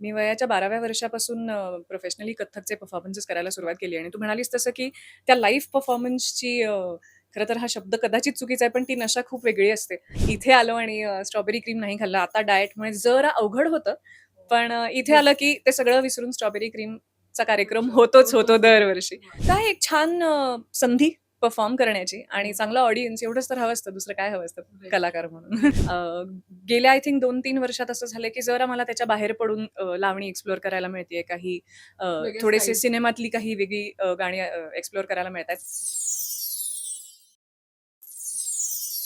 मी वयाच्या 12व्या वर्षापासून professionally कथ्थकचे performances करायला सुरुवात केली आणि तू म्हणालीस तसं की त्या लाईव्ह परफॉर्मन्सची खरं तर हा शब्द कदाचित चुकीचा आहे, पण ती नशा खूप वेगळी असते. इथे आलो आणि स्ट्रॉबेरी क्रीम नाही खाल्लं. आता डाएटमुळे जरा अवघड होतं. पण इथे आलं की ते सगळं विसरून स्ट्रॉबेरी क्रीमचा कार्यक्रम होतोच होतो दरवर्षी. काय एक छान संधी परफॉर्म करण्याची आणि चांगला ऑडियन्स एवढंच तर हवं असतं. दुसरं काय हवं असतं कलाकार म्हणून. गेल्या आय थिंक 2-3 वर्षात असं झालंय की जरा मला त्याच्या बाहेर पडून लावणी एक्सप्लोर करायला मिळतेय. काही थोडेसे. सिनेमातली काही वेगळी गाणी एक्सप्लोर करायला मिळतायत.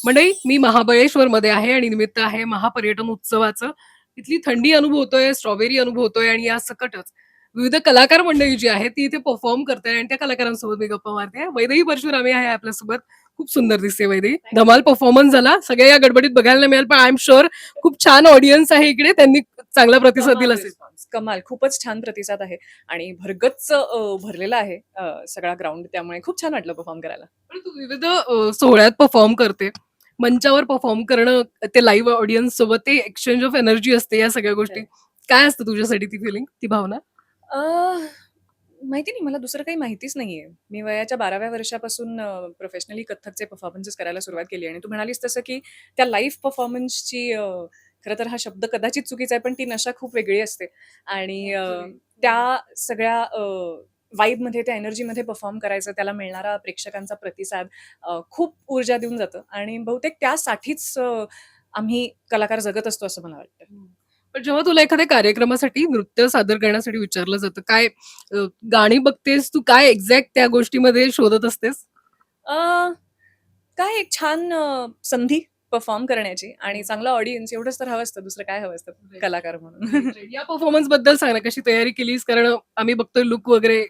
मंडळी मी महाबळेश्वरमध्ये आहे आणि निमित्त आहे महापर्यटन उत्सवाचं. इथली थंडी अनुभवतोय, स्ट्रॉबेरी अनुभवतोय आणि या सकटच विविध कलाकार मंडळी जी आहे ती इथे परफॉर्म करताय आणि त्या कलाकारांसोबत मी गप्पा मारते. वैदेही परशुरामे आहे आपल्यासोबत. खूप सुंदर दिसते वैदेही. धमाल परफॉर्मन्स झाला. सगळ्या या गडबडीत बघायला मिळालं, पण आय एम शुअर खूप छान ऑडियन्स आहे इकडे. त्यांनी चांगला प्रतिसाद दिला असेल. कमाल. खूपच छान प्रतिसाद आहे आणि भरगच्च अ, भरलेला आहे सगळा ग्राउंड. त्यामुळे खूप छान वाटलं परफॉर्म करायला. पण तू विविध सोहळ्यात परफॉर्म करते. मंचावर परफॉर्म करणं, ते लाईव्ह ऑडियन्स सोबत ते एक्सचेंज ऑफ एनर्जी असते या सगळ्या गोष्टी. काय असतं तुझ्यासाठी ती फिलिंग, ती भावना? अ, माहिती नाही मला दुसरं काही माहितीच नाहीये. मी वयाच्या 12व्या वर्षापासून अ, प्रोफेशनली कथ्थकचे परफॉर्मन्सेस करायला सुरुवात केली आणि तू म्हणालीस तसं की त्या लाईव्ह परफॉर्मन्सची अ, खरं तर हा शब्द कदाचित चुकीचा आहे, पण ती नशा खूप वेगळी असते आणि अ, त्या सगळ्या अ, वाइबमध्ये, त्या एनर्जीमध्ये परफॉर्म करायचं, त्याला मिळणारा प्रेक्षकांचा प्रतिसाद अ, खूप ऊर्जा देऊन जातं आणि बहुतेक त्यासाठीच अ, आम्ही कलाकार जगत असतो असं मला वाटतं. पण जेव्हा तुला एखाद्या कार्यक्रमासाठी नृत्य सादर करण्यासाठी विचारलं जातं, काय गाणी बघतेस तू काय एक्झॅक्ट त्या गोष्टीमध्ये शोधत असतेस? अ, काय एक छान संधी परफॉर्म करण्याची आणि चांगला ऑडियन्स एवढंच तर हवं असतं. दुसरं काय हवं असतं कलाकार म्हणून. या परफॉर्मन्सबद्दल सांग ना, कशी तयारी केलीस? कारण आम्ही बघतोय लूक वगैरे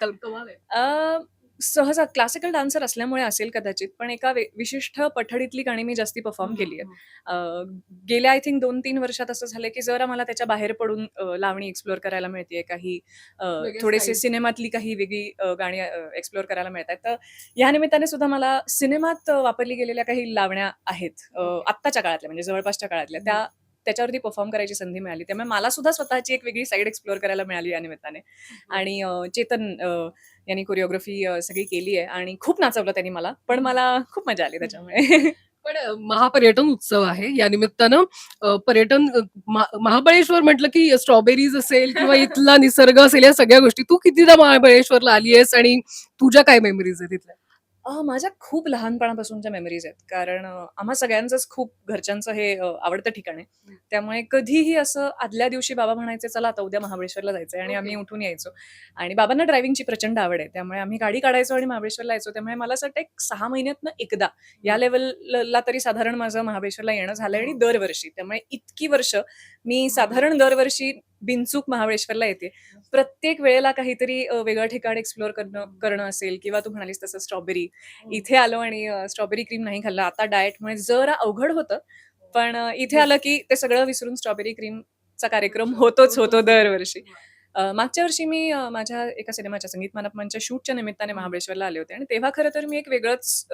कल कमाल आहे. अ, सहसा क्लासिकल डान्सर असल्यामुळे असेल कदाचित, पण एका वे विशिष्ट पठडीतली गाणी मी जास्ती परफॉर्म केली आहे. अ, गेल्या आय थिंक 2-3 वर्षात असं झालंय की जरा मला त्याच्या बाहेर पडून अ, लावणी एक्सप्लोर करायला मिळतेय. काही अ, थोडेसे. सिनेमातली काही वेगळी अ, गाणी एक्सप्लोर करायला मिळतायत. तर या निमित्ताने सुद्धा मला सिनेमात अ, वापरली गेलेल्या काही लावण्या आहेत. अ, आत्ताच्या काळातल्या म्हणजे जवळपासच्या काळातल्या त्या त्याच्यावरती परफॉर्म करायची संधी मिळाली. त्यामुळे मला सुद्धा स्वतःची एक वेगळी साइड एक्सप्लोर करायला मिळाली या निमित्ताने आणि चेतन यांनी कोरिओग्राफी सगळी केली आहे आणि खूप नाचवलं त्यांनी मला. पण मला खूप मजा आली त्याच्यामुळे. पण महापर्यटन उत्सव आहे. या निमित्तानं पर्यटन महाबळेश्वर म्हटलं की स्ट्रॉबेरीज असेल किंवा इथला निसर्ग असेल, या सगळ्या गोष्टी. तू कितीदा महाबळेश्वरला आली आहेस आणि तुझ्या काय मेमरीज आहेत तिथल्या? अ, माझ्या खूप लहानपणापासूनच्या मेमरीज आहेत. कारण अ, आम्हा सगळ्यांचंच खूप घरच्यांचं हे अ, आवडतं ठिकाण आहे. त्यामुळे कधीही असं आदल्या दिवशी बाबा म्हणायचे, "चला आता उद्या महाबळेश्वरला जायचंय" आणि आम्ही ओके. उठून यायचो. आणि बाबांना ड्रायव्हिंगची प्रचंड आवड आहे. त्यामुळे आम्ही गाडी काढायचो आणि महाबळेश्वरला यायचो. त्यामुळे मला असं वाटतं एक 6 महिन्यातनं एकदा या लेव्हलला तरी साधारण माझं महाबळेश्वरला येणं झालंय आणि दरवर्षी. त्यामुळे इतकी वर्ष मी साधारण दरवर्षी बिनचूक महाबळेश्वरला येते. प्रत्येक वेळेला काहीतरी वेगळं ठिकाण एक्सप्लोर करणं करणं असेल किंवा तू म्हणालीस तसं स्ट्रॉबेरी. इथे आलो आणि स्ट्रॉबेरी क्रीम नाही खाल्लं. आता डाएटमुळे जरा अवघड होतं. पण अ, इथे आलं की ते सगळं विसरून स्ट्रॉबेरी क्रीमचा कार्यक्रम होतोच होतो दरवर्षी. मागच्या वर्षी मी माझ्या एका सिनेमाच्या संगीत मानपमंच शूटच्या निमित्ताने महाबळेश्वरला आले होते आणि तेव्हा खरं तर मी एक वेगळंच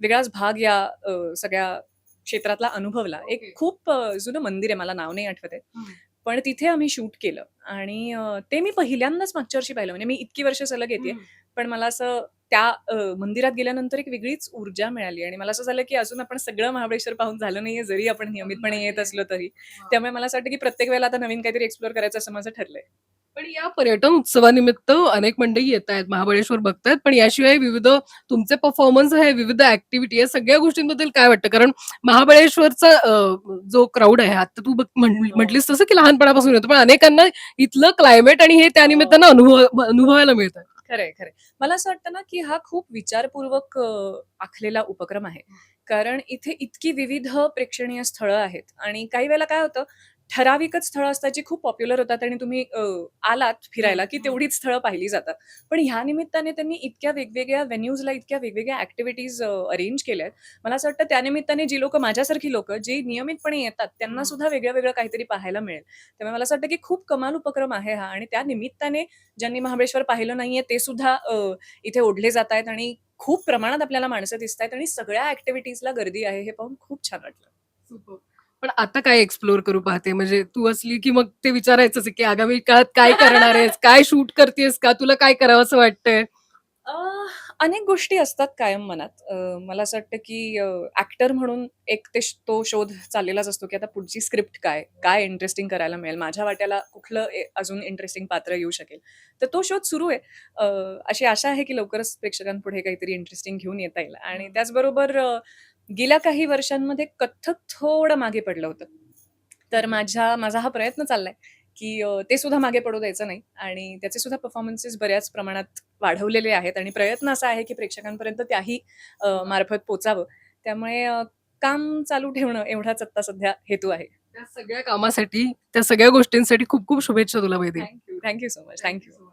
वेगळाच भाग या सगळ्या क्षेत्रातला अनुभवला. एक. खूप जुनं मंदिर आहे. मला नाव नाही आठवत आहे. पण तिथे आम्ही शूट केलं आणि ते मी पहिल्यांदाच मागच्या वर्षी पाहिलं. म्हणजे मी इतकी वर्ष सलग येतेय. पण मला असं त्या मंदिरात गेल्यानंतर एक वेगळीच ऊर्जा मिळाली आणि मला असं झालं की अजून आपण सगळं महाबळेश्वर पाहून झालं नाहीये, जरी आपण नियमितपणे येत असलो तरी. त्यामुळे मला असं वाटतं की प्रत्येक वेळेला आता नवीन काहीतरी एक्सप्लोर करायचं असं माझं ठरलंय. पण या पर्यटन उत्सवानिमित्त अनेक मंडळी येतायत, महाबळेश्वर बघतायत. पण याशिवाय विविध तुमचे परफॉर्मन्स आहे, विविध ॲक्टिव्हिटी आहे, सगळ्या गोष्टींबद्दल काय वाटतं? कारण महाबळेश्वरचा जो क्राउड आहे, आता तू म्हण म्हटलीस तसं की लहानपणापासून येतो. पण अनेकांना इथलं क्लायमेट आणि हे त्यानिमित्तानं अनुभव अनुभवायला मिळतं. खरंय, खरंय. मला असं वाटतं ना, की हा खूप विचारपूर्वक आखलेला उपक्रम आहे. कारण इथे इतकी विविध प्रेक्षणीय स्थळं आहेत आणि काही वेळेला काय होतं, ठराविकच स्थळं असतात जी खूप पॉप्युलर होतात आणि तुम्ही अ, आलात फिरायला, की तेवढीच स्थळं पाहिली जातात. पण ह्या निमित्ताने त्यांनी इतक्या वेगवेगळ्या व्हेन्यूजला इतक्या वेगवेगळ्या ॲक्टिव्हिटीज अरेंज केल्यात. मला असं वाटतं त्यानिमित्ताने जी लोकं माझ्यासारखी लोकं जी नियमितपणे येतात, त्यांना सुद्धा वेगळं-वेगळं काहीतरी पाहायला मिळेल. त्यामुळे मला असं वाटतं, की खूप कमाल उपक्रम आहे हा आणि त्या निमित्ताने ज्यांनी महाबळेश्वर पाहिलं नाहीये ते सुद्धा अ, इथे ओढले जातायत आणि खूप प्रमाणात आपल्याला माणसं दिसतायत आणि सगळ्या ॲक्टिव्हिटीजला गर्दी आहे हे पाहून खूप छान वाटलं. सुपर. पण आता काय एक्सप्लोर करू पाहते? म्हणजे तू असली की मग ते विचारायचंच आहे की आगामी काळात काय करणार आहेस? काय शूट करतेस का? तुला काय करावं असं वाटतंय? अनेक गोष्टी असतात कायम मनात. मला असं वाटतं की ऍक्टर म्हणून एक ते तो शोध चाललेलाच असतो की आता पुढची स्क्रिप्ट काय? काय इंटरेस्टिंग करायला मिळेल? माझ्या वाट्याला कुठलं अजून इंटरेस्टिंग पात्र येऊ शकेल? तर तो शोध सुरू आहे. अशी आशा आहे की लवकरच प्रेक्षकांपुढे काहीतरी इंटरेस्टिंग घेऊन येता येईल. आणि त्याचबरोबर गेल्या काही वर्षांमध्ये कथ्थक थोडं मागे पडलं होतं. तर माझ्या माझा हा प्रयत्न चाललाय की ते सुद्धा मागे पडू द्यायचं नाही. आणि त्याचे सुद्धा परफॉर्मन्सेस बऱ्याच प्रमाणात वाढवलेले आहेत. आणि प्रयत्न असा आहे की प्रेक्षकांपर्यंत त्याही मार्फत पोचावं. त्यामुळे काम चालू ठेवणं एवढाच आत्ता सध्या हेतू आहे. त्या सगळ्या कामासाठी त्या सगळ्या गोष्टींसाठी खूप खूप शुभेच्छा तुला माहिती thank you thank you so much thank you